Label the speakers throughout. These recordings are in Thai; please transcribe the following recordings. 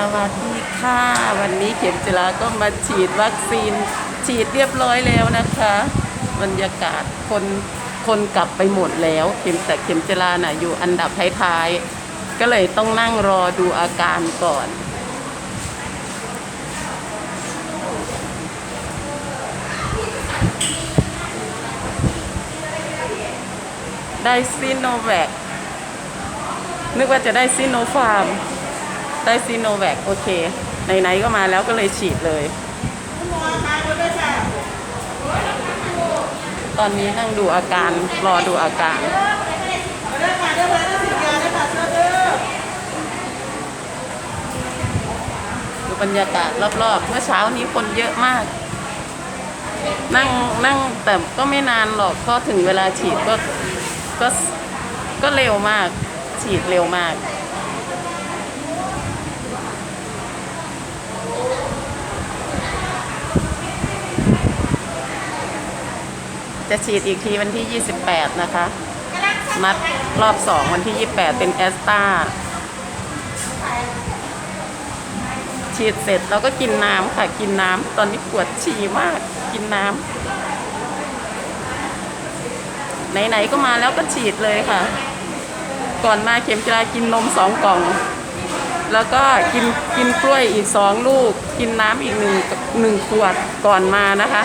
Speaker 1: สวัสดีค่ะ วันนี้เข็มจิลาก็มาฉีดวัคซีน ฉีดเรียบร้อยแล้วนะคะ บรรยากาศคนคนกลับไปหมดแล้ว เข็มแต่เข็มจิลาน่ะอยู่อันดับท้ายๆ ก็เลยต้องนั่งรอดูอาการก่อนได้ซีโนแวคนึกว่าจะได้ซีโนฟาร์ม ได้ซีโนแวคโอเคไหนๆก็มาแล้วก็เลยฉีดเลย ตอนนี้นั่งดูอาการรอดูอาการดูบรรยากาศรอบๆ เมื่อเช้านี้คนเยอะมาก นั่งนั่งแต่ก็ไม่นานหรอกก็ถึงเวลาฉีดก็ก็ก็เร็วมาก ฉีดเร็วมาก จะฉีดอีกทีวันที่ 28 นะคะ นัดรอบ 2 วันที่ 28 เป็นแอสตาฉีดเสร็จเราก็กินน้ำค่ะ กินน้ำตอนนี้ปวดฉี่มาก กินน้ำไหนๆก็มาแล้วก็ฉีดเลยค่ะ ก่อนมาเข็มจิรากินนมสองกล่อง แล้วก็กินกินกล้วยอีกสองลูก กินน้ำอีกหนึ่งหนึ่งขวดก่อนมานะคะ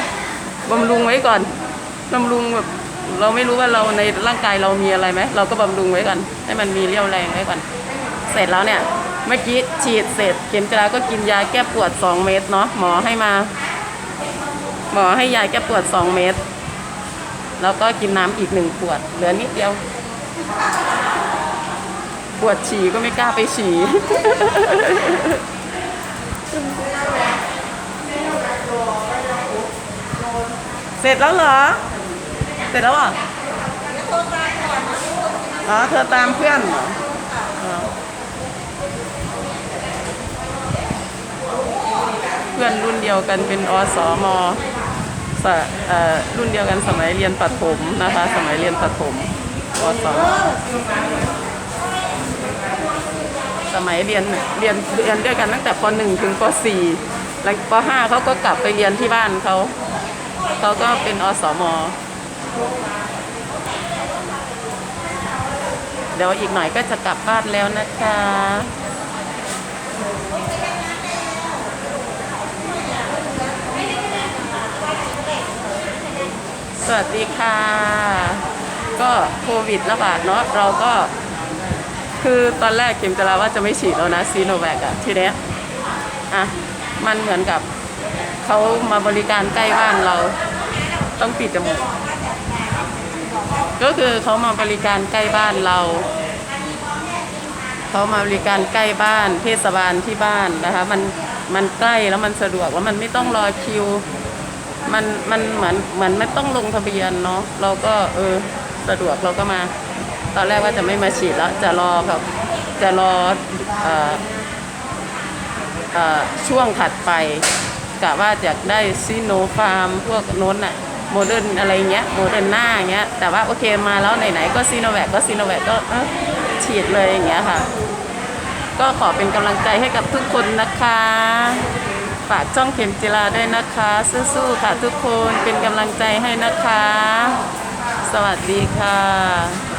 Speaker 1: บำรุงไว้ก่อน บำรุงแบบเราไม่รู้ว่าเราในร่างกายเรามีอะไรไหมเราก็บำรุงไว้ก่อนให้มันมีเรี่ยวแรงไว้ก่อนเสร็จแล้วเนี่ยเมื่อกี้ฉีดเสร็จเข็มจราก็กินยาแก้ปวด 2 เม็ดเนาะหมอให้มา หมอให้ยาแก้ปวด 2 เม็ดแล้วก็กินน้ำอีกหนึ่งขวด เหลือนิดเดียว ปวดฉี่ก็ไม่กล้าไปฉี่เสร็จแล้วเหรอ เสร็จแล้วอะอ๋อเธอตามเพื่อนเหรอเพื่อนรุ่นเดียวกันเป็นอสมสรุ่นเดียวกันสมัยเรียนประถมนะคะ สมัยเรียนประถมอสมสมัยเรียนเรียนเรียนด้วยกันตั้งแต่ป .1 ถึงป .4 แล้วป .5 เขาก็กลับไปเรียนที่บ้านเขา เขาก็เป็นอสม เดี๋ยวอีกหน่อยก็จะกลับบ้านแล้วนะคะสวัสดีค่ะ ก็โควิดระบาดเนาะเราก็ คือตอนแรกเข็มจะลาว่าจะไม่ฉีดแล้วนะซีโนแวคอะทีเนี้ยอะมันเหมือนกับเขามาบริการใกล้บ้านเราต้องปิดจมูก ก็คือเขามาบริการใกล้บ้านเรา เขามาบริการใกล้บ้านเทศบาลที่บ้านนะคะมันมันใกล้แล้วมันสะดวกแล้วมันไม่ต้องรอคิว มันมันเหมือนเหมือนไม่ต้องลงทะเบียนเนาะเราก็เออสะดวกเราก็มา ตอนแรกว่าจะไม่มาฉีดแล้วจะรอแบบจะรอออช่วงถัดไปกะว่าจะได้ซีโนฟาร์มพวกน้นอะ โมเดิร์นอะไรเงี้ยโมเดิร์นหน้าเงี้ยแต่ว่าโอเคมาแล้วไหนๆก็ซีโนแวคก็ซีโนแวคก็เฉีดเลยอย่างเงี้ยค่ะ ก็ขอเป็นกำลังใจให้กับทุกคนนะคะ ฝากช่องเข็มจิลาด้วยนะคะสู้ๆค่ะทุกคนเป็นกำลังใจให้นะคะ สวัสดีค่ะ